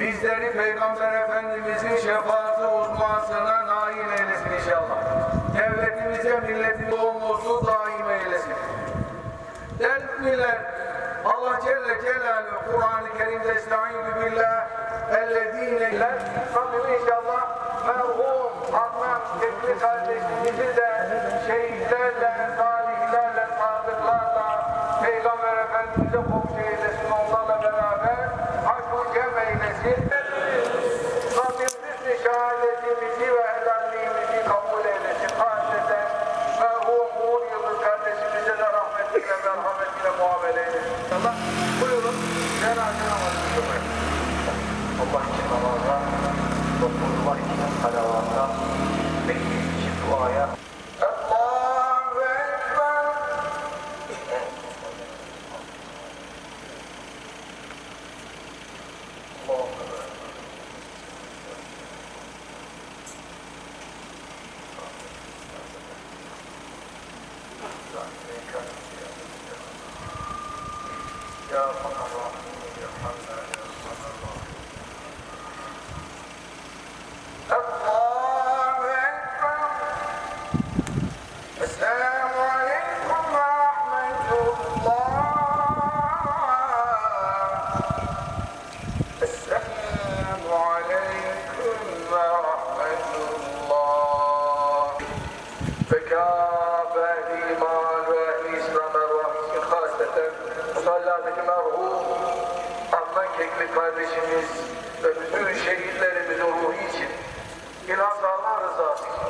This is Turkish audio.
Bizleri Peygamber Efendimizin şefaati uzmasına nail eylesin inşallah. Devletimize, milletimize doğumuzu daim eylesin. Değerli müminler, Allah Celle Celaluhu Kur'an-ı Kerim'de Estaizu billah ellezîne Rabbim inşallah merhum Adnan Tekli kardeşimizi de şehitlerle, muamele eylesin. Allah buyurun cenaze namazı kılmayın. Allah için namaza, Resulullah için salavata, Bekir için duaya. Allahu Ekber. يا ارحم الراحمين ارحمنا يا ارحم الراحمين الله اكبر Kardeşimiz ve bütün şehitlerimizin ruhu için bilhassa Allah rızası için